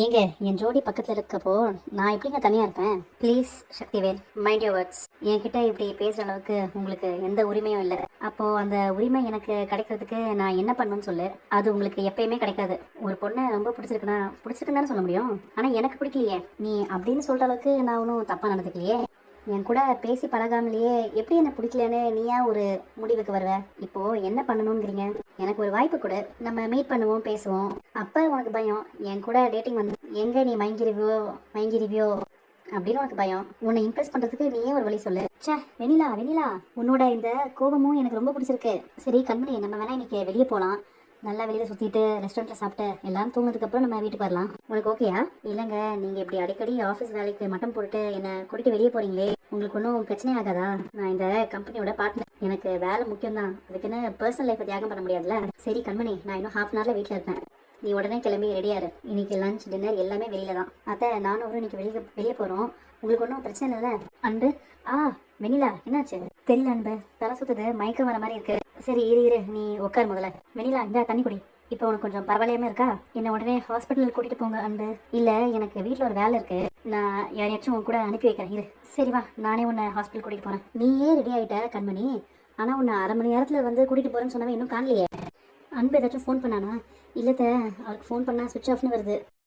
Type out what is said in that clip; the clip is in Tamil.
ஏங்க என் ஜோடி பக்கத்தில் இருக்கப்போ நான் எப்படிங்க தனியாக இருப்பேன்? Please Sakthivel mind your words என்கிட்ட இப்படி பேசுகிற அளவுக்கு உங்களுக்கு எந்த உரிமையும் இல்லை. அப்போது அந்த உரிமை எனக்கு கிடைக்கிறதுக்கு நான் என்ன பண்ணணும்னு சொல்லு. அது உங்களுக்கு எப்பயுமே கிடைக்காது. ஒரு பொண்ணை ரொம்ப பிடிச்சிருக்குன்னா பிடிச்சிருக்குன்னு சொல்ல முடியும்? ஆனால் எனக்கு பிடிக்கலையே. நீ அப்படின்னு சொல்கிற அளவுக்கு நான் ஒன்றும் தப்பாக நடந்துக்கலையே. என் கூட பேசி பழகாமலேயே எப்படி என்ன பிடிக்கலன்னு நீயா ஒரு முடிவுக்கு வருவ? இப்போ என்ன பண்ணணுங்கிறீங்க எனக்கு ஒரு வாய்ப்பு கொடு. நம்ம மீட் பண்ணுவோம் பேசுவோம். அப்ப உனக்கு பயம். என் கூட டேட்டிங் வந்து எங்க நீ மயங்கிருவியோ மயங்கிருவியோ அப்படின்னு உனக்கு பயம். உன்னை இம்ப்ரெஸ் பண்றதுக்கு நீயே ஒரு வழி சொல்லு. சே வெனிலா வெனிலா உன்னோட இந்த கோபமும் எனக்கு ரொம்ப பிடிச்சிருக்கு. சரி கண்மணி நம்ம வேணா இன்னைக்கு வெளியே போகலாம் நல்லா வெளியில சுத்திட்டு ரெஸ்டாரண்ட்ல சாப்பிட்டு எல்லாம் தூங்குனதுக்கு அப்புறம் நம்ம வீட்டுக்கு வரலாம். உங்களுக்கு ஓகேயா இல்லைங்க நீங்க இப்படி அடிக்கடி ஆஃபீஸ் வேலைக்கு மட்டம் போட்டுட்டு என்ன கூட்டிட்டு வெளியே போறீங்களே? உங்களுக்கு ஒன்றும் பிரச்சனை ஆகாதா? நான் இந்த கம்பெனியோட பார்ட்னர் எனக்கு வேலை முக்கியம் தான் அதுக்குன்னு பர்சனல் லைஃப்பை தியாகம் பண்ண முடியாதுல்ல? சரி கண்மணி நான் இன்னும் ஹாஃப் அன் ஹவர்ல வீட்டில் இருப்பேன். நீ உடனே கிளம்பி ரெடியாரு இன்னைக்கு லஞ்ச் டின்னர் எல்லாமே வெளியில தான். அத்தை நானும் அவரும் இன்னைக்கு வெளியே வெளியே போறோம். உங்களுக்கு ஒன்றும் பிரச்சனை இல்லைல்ல? அன்பு? ஆ வெனிலா என்னாச்சு? தெரியல அன்பு. தலை சுத்துது மயக்கம் வர மாதிரி இருக்கு. சரி இரு இரு. நீ உட்கார் முதல்ல. வெனிலா இந்த தண்ணி குடி. இப்போ உனக்கு கொஞ்சம் பரவாயில்லையாம இருக்கா? என்ன உடனே ஹாஸ்பிட்டல் கூட்டிட்டு போங்க அன்பு. இல்ல எனக்கு வீட்டில் ஒரு வேலை இருக்கு. நான் யாரையாச்சும் உன் கூட அனுப்பி வைக்கிறேன். இரு. சரி வா. நானே உன்னை ஹாஸ்பிட்டல் கூட்டிட்டு போறேன். நீயே ரெடி ஆயிட்ட கண்மணி. ஆனா உன்னை அரை மணி நேரத்துல வந்து கூட்டிட்டு போறேன்னு சொன்னவன் இன்னும் காணலையே. அன்பு ஏதாச்சும் ஃபோன் பண்ணானா? இல்லத்த அவருக்கு ஃபோன் பண்ணா சுவிட்ச் ஆஃப்னு வருது.